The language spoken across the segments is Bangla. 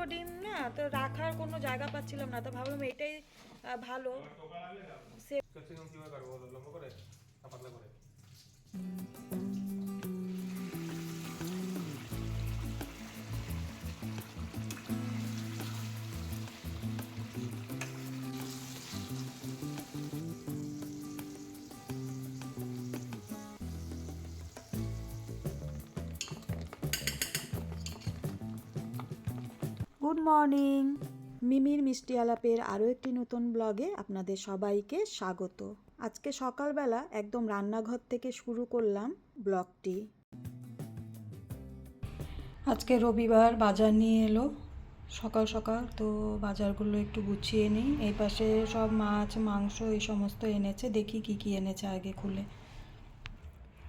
এতগুলো ডিম না তো রাখার কোনো জায়গা পাচ্ছিলাম না তো ভাবলাম এটাই ভালো। সে মর্নিং মিমির মিষ্টি আলাপের আরও একটি নতুন ব্লগে আপনাদের সবাইকে স্বাগত। আজকে সকালবেলা একদম রান্নাঘর থেকে শুরু করলাম ব্লগটি। আজকে রবিবার বাজার নিয়ে এলো। সকাল সকাল তো বাজারগুলো একটু গুছিয়ে নিই। এই পাশে সব মাছ, মাংস এই সমস্ত এনেছে। দেখি কি কি এনেছে আগে খুলে।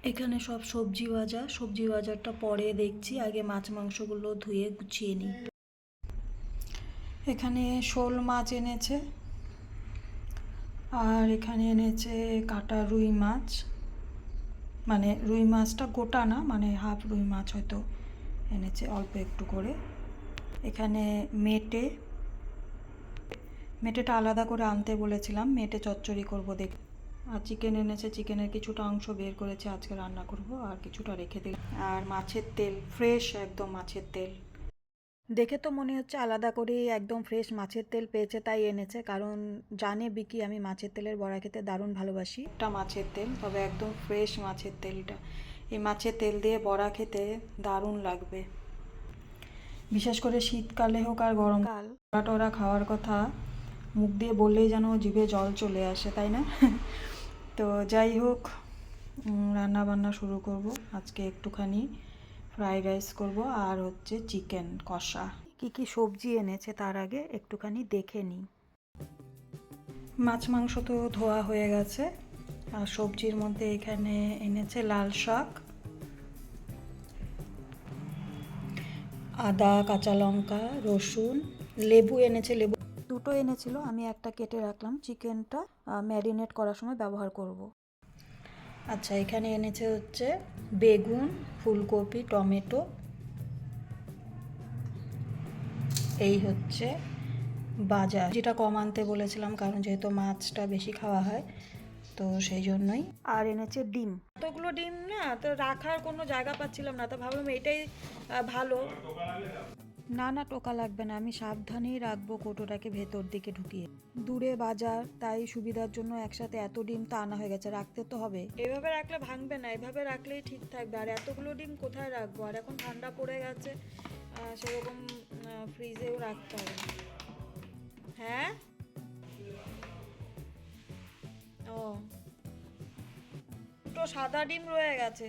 এখানে সব সবজি বাজার সবজি বাজারটা পরে দেখছি। আগে মাছ, মাংসগুলো ধুয়ে গুছিয়ে নিই। এখানে শোল মাছ এনেছে। আর এখানে এনেছে কাটা রুই মাছ। মানে রুই মাছটা গোটা না মানে হাফ রুই মাছ হয়তো এনেছে অল্প একটু করে। এখানে মেটে, মেটেটা আলাদা করে আনতে বলেছিলাম, মেটে চচ্চড়ি করব দেখ আর চিকেন এনেছে, চিকেনের কিছুটা অংশ বের করেছে, আজকে রান্না করব, আর কিছুটা রেখে দিই আর মাছের তেল, ফ্রেশ একদম মাছের তেল। দেখে তো মনে হচ্ছে আলাদা করে একদম ফ্রেশ মাছের তেল পেয়েছে তাই এনেছে। কারণ জানে বিকি আমি মাছের তেলের বড়া খেতে দারুণ ভালোবাসি। এটা মাছের তেল তবে একদম ফ্রেশ মাছের তেলটা এই মাছের তেল দিয়ে বড়া খেতে দারুণ লাগবে। বিশেষ করে শীতকালে হোক আর গরমকাল বড়া টরা খাওয়ার কথা মুখ দিয়ে বললেই যেন জিভে জল চলে আসে তাই না? তো যাই হোক রান্না বান্না শুরু করব। আজকে একটুখানি ফ্রাইড রাইস করব আর হচ্ছে চিকেন কষা। কি কি সবজি এনেছে তার আগে একটুখানি দেখে নিই মাছ মাংস তো ধোয়া হয়ে গেছে। আর সবজির মধ্যে এখানে এনেছে লাল শাক। আদা কাঁচা লঙ্কা রসুন লেবু এনেছে লেবু। দুটো এনেছিল আমি একটা কেটে রাখলাম। চিকেনটা ম্যারিনেট করার সময় ব্যবহার করব। আচ্ছা এখানে এনেছে হচ্ছে বেগুন ফুলকপি টমেটো। এই হচ্ছে বাজার। যেটা কম আনতে বলেছিলাম কারণ যেহেতু মাছটা বেশি খাওয়া হয় তো সেই জন্যই। আর এনেছে ডিম। এতগুলো ডিম না তো রাখার কোনো জায়গা পাচ্ছিলাম না তো ভাবলাম এটাই ভালো। না না টোকা লাগবে না, আমি সাবধানেই রাখব কোটোটাকে ভেতর দিকে ঢুকিয়ে। দূরে বাজার, তাই সুবিধার জন্য একসাথে এত ডিম তো আনা হয়ে গেছে, রাখতে তো হবে। এভাবে রাখলে ভাঙবে না, এভাবে রাখলেই ঠিক থাকবে। আর এতগুলো ডিম কোথায় রাখব? আর এখন ঠান্ডা পড়ে গেছে সেরকম ফ্রিজেও রাখতে হবে হ্যাঁ? ও। দুটো সাদা ডিম রয়ে গেছে।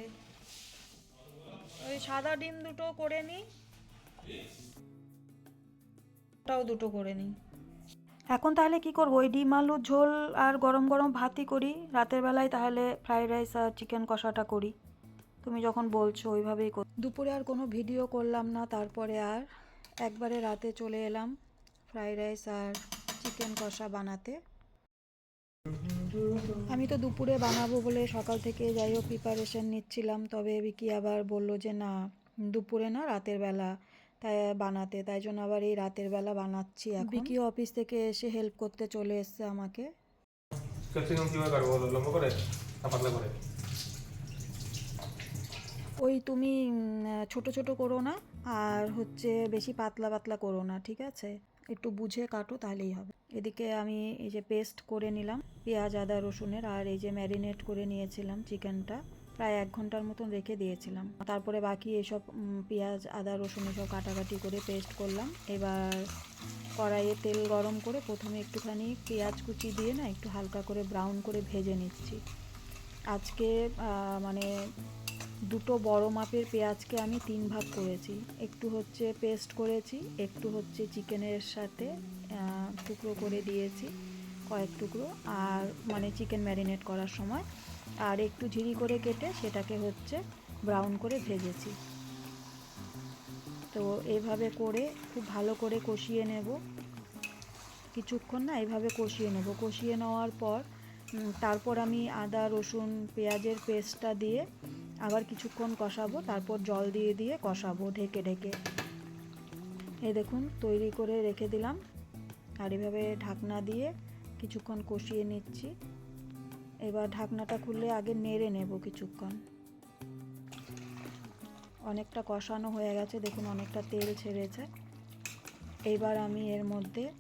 ওই সাদা ডিম দুটো করে নিই ওটাও দুটো করে নিই। এখন তাহলে কি করব? ওই ডিম আলুর ঝোল আর গরম গরম ভাতই করি। রাতের বেলায় তাহলে ফ্রাইড রাইস আর চিকেন কষাটা করি। তুমি যখন বলছো ওইভাবেই কর দুপুরে আর কোনো ভিডিও করলাম না তারপরে আর একবারে রাতে চলে এলাম ফ্রাইড রাইস আর চিকেন কষা বানাতে। আমি তো দুপুরে বানাবো বলে সকাল থেকে যাই হোক প্রিপারেশন নিচ্ছিলাম তবে বিকি আবার বলল যে না দুপুরে না রাতের বেলা তাই বানাতে তাই জন্য আবার এই রাতের বেলা বানাচ্ছি এখন। বিকি অফিস থেকে এসে হেল্প করতে চলে এসছে আমাকে। ক্যাপসিকাম কীভাবে কাটবো বলো? লম্বা করে না পাতলা করে? ওই তুমি ছোট ছোট করো না আর হচ্ছে বেশি পাতলা পাতলা করো না ঠিক আছে? একটু বুঝে কাটো তাহলেই হবে। এদিকে আমি এই যে পেস্ট করে নিলাম পেঁয়াজ আদা রসুনের আর এই যে ম্যারিনেট করে নিয়েছিলাম চিকেনটা প্রায় এক ঘণ্টার মতন রেখে দিয়েছিলাম। তারপরে বাকি এসব পেঁয়াজ, আদা, রসুন এসব কাটাকাটি করে পেস্ট করলাম। এবার কড়াইয়ে তেল গরম করে প্রথমে একটুখানি পেঁয়াজ কুচি দিয়ে না একটু হালকা করে ব্রাউন করে ভেজে নিচ্ছি। আজকে মানে দুটো বড় মাপের পেঁয়াজকে আমি তিন ভাগ করেছি। একটু হচ্ছে পেস্ট করেছি, একটু হচ্ছে চিকেনের সাথে টুকরো করে দিয়েছি কয়েক টুকরো। আর মানে চিকেন ম্যারিনেট করার সময় আর একটু ঝিরি করে কেটে সেটাকে হচ্ছে ব্রাউন করে ভেজেছি। তো এইভাবে করে খুব ভালো করে কষিয়ে নেব। কিছুক্ষণ না এইভাবে কষিয়ে নেব। কষিয়ে নেওয়ার পর তারপর আমি আদা, রসুন, পেঁয়াজের পেস্টটা দিয়ে আবার কিছুক্ষণ কষাবো। তারপর জল দিয়ে দিয়ে কষাবো ঢেকে ঢেকে। এ দেখুন, তৈরি করে রেখে দিলাম। আর এভাবে ঢাকনা দিয়ে কিছুক্ষণ কষিয়ে নিচ্ছি। এবার ঢাকনাটা খুললে আগে নেড়ে নেব কিছুক্ষণ। অনেকটা কষানো হয়ে গেছে, দেখুন অনেকটা তেল ছেড়েছে। এইবার আমি এর মধ্যে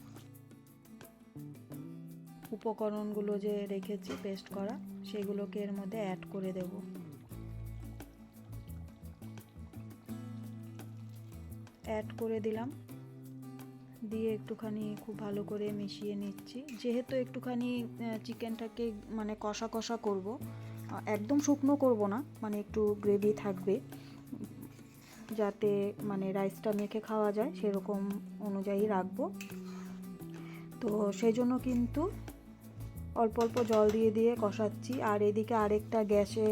উপকরণগুলো যে রেখেছি পেস্ট করা, সেগুলোকে এর মধ্যে অ্যাড করে দেব। অ্যাড করে দিলাম। দিয়ে একটুখানি খুব ভালো করে মিশিয়ে নিচ্ছি। যেহেতু একটুখানি চিকেনটাকে মানে কষা কষা করব একদম শুকনো করব না মানে একটু গ্রেভি থাকবে, যাতে মানে রাইসটা মেখে খাওয়া যায়, সেরকম অনুযায়ী রাখব। তো সেই জন্য কিন্তু অল্প অল্প জল দিয়ে দিয়ে কষাচ্ছি। আর এদিকে আরেকটা গ্যাসে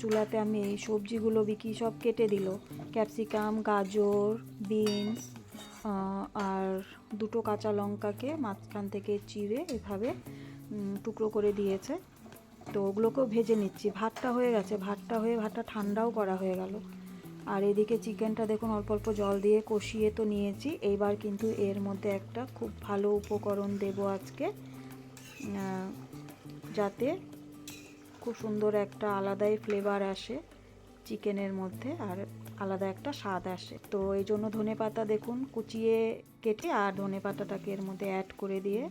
চুলাতে আমি এই সবজিগুলো বিকি সব কেটে দিল। ক্যাপসিকাম, গাজর, বিনস আর দুটো কাঁচা লঙ্কাকে মাঝখান থেকে চিড়ে এভাবে টুকরো করে দিয়েছে। তো ওগুলোকেও ভেজে নিচ্ছি। ভাতটা হয়ে গেছে। ভাতটা হয়ে, ভাতটা ঠান্ডাও করা হয়ে গেল। আর এদিকে চিকেনটা দেখুন অল্প অল্প জল দিয়ে কষিয়ে তো নিয়েছি। এইবার কিন্তু এর মধ্যে একটা খুব ভালো উপকরণ দেব আজকে। যাতে খুব সুন্দর একটা আলাদাই ফ্লেভার আসে। চিকেনের মধ্যে আর আলাদা একটা স্বাদ আসে। তো এই জন্য ধনে পাতা দেখুন কুচিয়ে কেটে আর ধনে পাতাটাকে এর মধ্যে অ্যাড করে দিয়ে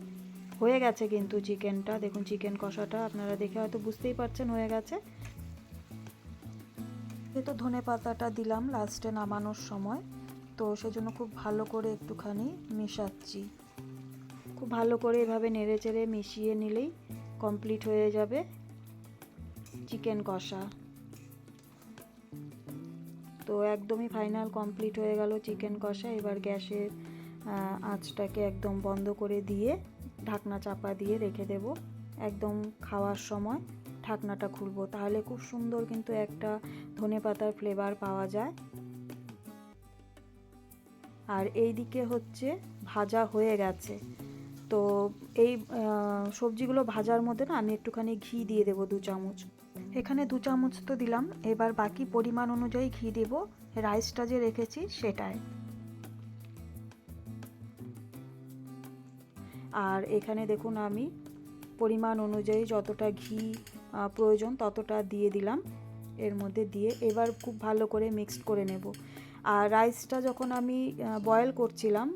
হয়ে গেছে কিন্তু চিকেনটা। দেখুন চিকেন কষাটা আপনারা দেখে হয়তো বুঝতেই পারছেন হয়ে গেছে। তো ধনে পাতাটা দিলাম লাস্টে নামানোর সময়। তো সেজন্য খুব ভালো করে একটুখানি মেশাচ্ছি। খুব ভালো করে এভাবে নেড়ে চেড়ে মিশিয়ে নিলেই কমপ্লিট হয়ে যাবে চিকেন কষা। তো একদমই ফাইনাল কমপ্লিট হয়ে গেল চিকেন কষা। এবার গ্যাসের আঁচটাকে একদম বন্ধ করে দিয়ে ঢাকনা চাপা দিয়ে রেখে দেব। একদম খাওয়ার সময় ঢাকনাটা খুলবো। তাহলে খুব সুন্দর কিন্তু একটা ধনে পাতার ফ্লেভার পাওয়া যায়। আর এই দিকে হচ্ছে ভাজা হয়ে গেছে। তো এই সবজিগুলো ভাজার মধ্যে না আমি একটুখানি ঘি দিয়ে দেবো দু চামচ। এখানে দু চামচ তো দিলাম। এবার বাকি পরিমাণ অনুযায়ী ঘি দেব। রাইসটা যে রেখেছি সেটায় আর এখানে দেখুন আমি পরিমাণ অনুযায়ী যতটা ঘি প্রয়োজন ততটা দিয়ে দিলাম। এর মধ্যে দিয়ে এবার খুব ভালো করে মিক্সড করে নেব। আর রাইসটা যখন আমি বয়েল করছিলাম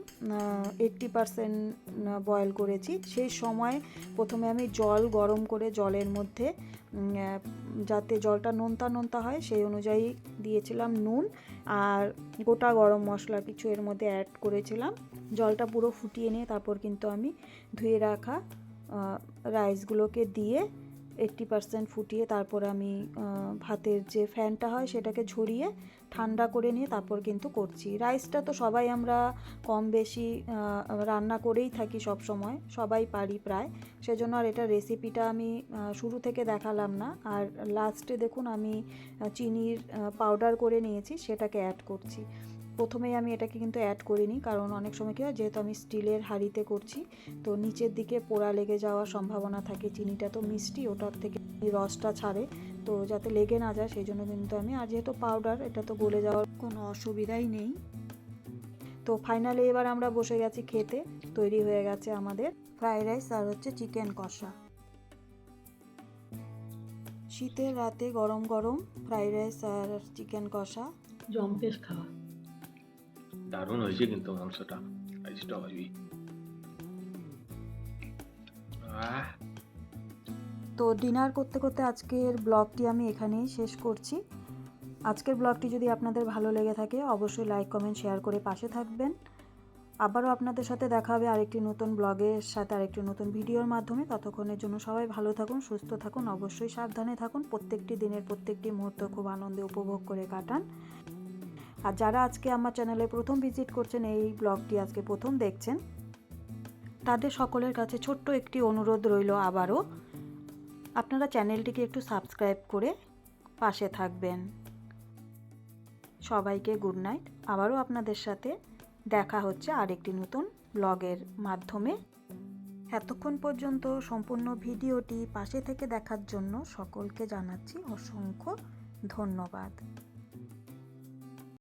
এইট্টি পারসেন্ট বয়েল করেছি, সেই সময় প্রথমে আমি জল গরম করে জলের মধ্যে যাতে জলটা নোনতা নোনতা হয়, সেই অনুযায়ী দিয়েছিলাম নুন আর গোটা গরম মশলা কিছু এর মধ্যে অ্যাড করেছিলাম। জলটা পুরো ফুটিয়ে নিয়ে তারপর কিন্তু আমি ধুয়ে রাখা রাইসগুলোকে দিয়ে এইট্টি পারসেন্ট ফুটিয়ে তারপর আমি ভাতের যে ফ্যানটা হয় সেটাকে ঝরিয়ে ঠান্ডা করে নিয়ে তারপর কিন্তু করছি। রাইসটা তো সবাই আমরা কম বেশি রান্না করেই থাকি সব সময়, সবাই পারি প্রায়। সেজন্য আর এটা রেসিপিটা আমি শুরু থেকে দেখালাম না। আর লাস্টে দেখুন আমি চিনির পাউডার করে নিয়েছি, সেটাকে অ্যাড করছি। প্রথমেই আমি এটাকে কিন্তু অ্যাড করিনি, কারণ অনেক সময় কী হয়, যেহেতু আমি স্টিলের হাঁড়িতে করছি, তো নিচের দিকে পোড়া লেগে যাওয়ার সম্ভাবনা থাকে, চিনিটা তো মিষ্টি, ওটার থেকে রসটা ছাড়ে, তো যাতে লেগে না যায়, সেই জন্য কিন্তু আমি, আর যেহেতু পাউডার এটা তো গলে যাওয়ার কোনো অসুবিধাই নেই। তো ফাইনালি এবার আমরা বসে গেছি খেতে, তৈরি হয়ে গেছে আমাদের ফ্রাইড রাইস আর হচ্ছে চিকেন কষা। শীতের রাতে গরম গরম ফ্রাইড রাইস আর চিকেন কষা। জম্পেশ খাওয়া। দারুণ হয়েছে কিন্তু মাংসটা। রাইসটা হয়নি তো ডিনার করতে করতে আজকের ব্লগটি আমি এখানেই শেষ করছি। আজকের ব্লগটি যদি আপনাদের ভালো লেগে থাকে, অবশ্যই লাইক, কমেন্ট, শেয়ার করে পাশে থাকবেন। আবারও আপনাদের সাথে দেখা হবে আরেকটি নতুন ব্লগের সাথে আরেকটি নতুন ভিডিওর মাধ্যমে। ততক্ষণের জন্য সবাই ভালো থাকুন, সুস্থ থাকুন, অবশ্যই সাবধানে থাকুন। প্রত্যেকটি দিনের প্রত্যেকটি মুহূর্ত খুব আনন্দে উপভোগ করে কাটান। আর যারা আজকে আমার চ্যানেলে প্রথম ভিজিট করছেন, এই ব্লগটি আজকে প্রথম দেখছেন, তাদের সকলের কাছে ছোট্ট একটি অনুরোধ রইল আবারও। আপনারা চ্যানেলটিকে একটু সাবস্ক্রাইব করে পাশে থাকবেন। সবাইকে গুড নাইট। আবারও আপনাদের সাথে দেখা হচ্ছে আরেকটি নতুন ব্লগের মাধ্যমে। এতক্ষণ পর্যন্ত সম্পূর্ণ ভিডিওটি পাশে থেকে দেখার জন্য সকলকে জানাচ্ছি অসংখ্য ধন্যবাদ।